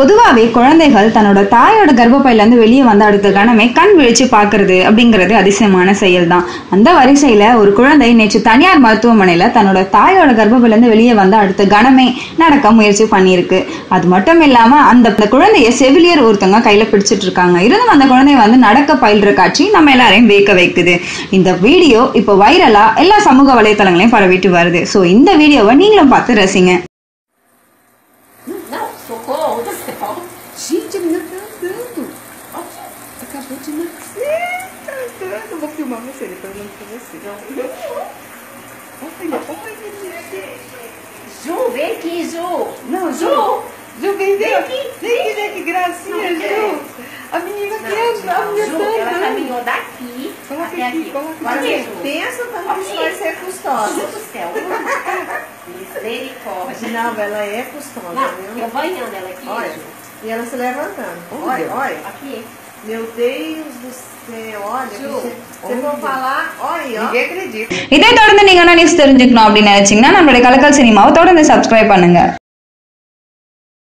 பொதுவாகவே குழந்தைகள் தன்னோட தாயோட கர்ப்பப்பையில இருந்து வெளியே வந்த அடுத்த கணமே கண் விழிச்சு பார்க்கிறது அப்படிங்கிறது அதிசயமான செயல் தான் அந்த வரிசையில ஒரு குழந்தை நேற்று தனியார் மருத்துவமனையில தன்னோட தாயோட கர்ப்பப்பையில இருந்து வெளியே வந்த அடுத்த கணமே நடக்க முயற்சி பண்ணியிருக்கு. அது மட்டும் இல்லாம அந்த குழந்தைய செவிலியர் ஒருத்தவங்க கையில பிடிச்சிட்டு இருக்காங்க. இருந்தும் அந்த குழந்தை வந்து நடக்க பயில்ற காட்சி நம்ம எல்லாரையும் வேக்க வைக்குது. இந்த வீடியோ இப்போ வைரலா எல்லா சமூக வலைத்தளங்களையும் பரவிட்டு வருது. ஸோ இந்த வீடியோவை நீங்களும் பார்த்து ரசிங்க. Socorro, você falou. Gente, a menina tá andando. Ó, acabou de nascer. Tá andando. Vou filmar você, depois eu mando pra você. Olha, olha, Ju, vem aqui, Ju. Não, Ju. Ju, vem, vem. Aqui. Vem aqui, vem aqui, gracinha, Não, Ju. A menina Não, quer, a menina tá ela andando. caminhou daqui Coloca aqui, aqui. coloca aqui. Pensa tanto que isso Aqui. vai ser custosa. Misericórdia. Não, ela é custosa, Não, viu? eu banhando ela aqui, Olha, e ela se levantando. Olha, olha. Aqui. Meu Deus do céu, olha. Acredita. இதை தொடர்ந்து நீங்க என்ன news தெரிஞ்சுக்கணும் அப்படின்னு நினைச்சீங்கன்னா நம்மளுடைய கலக்கல் சினிமாவை தொடர்ந்து சப்ஸ்கிரைப் பண்ணுங்க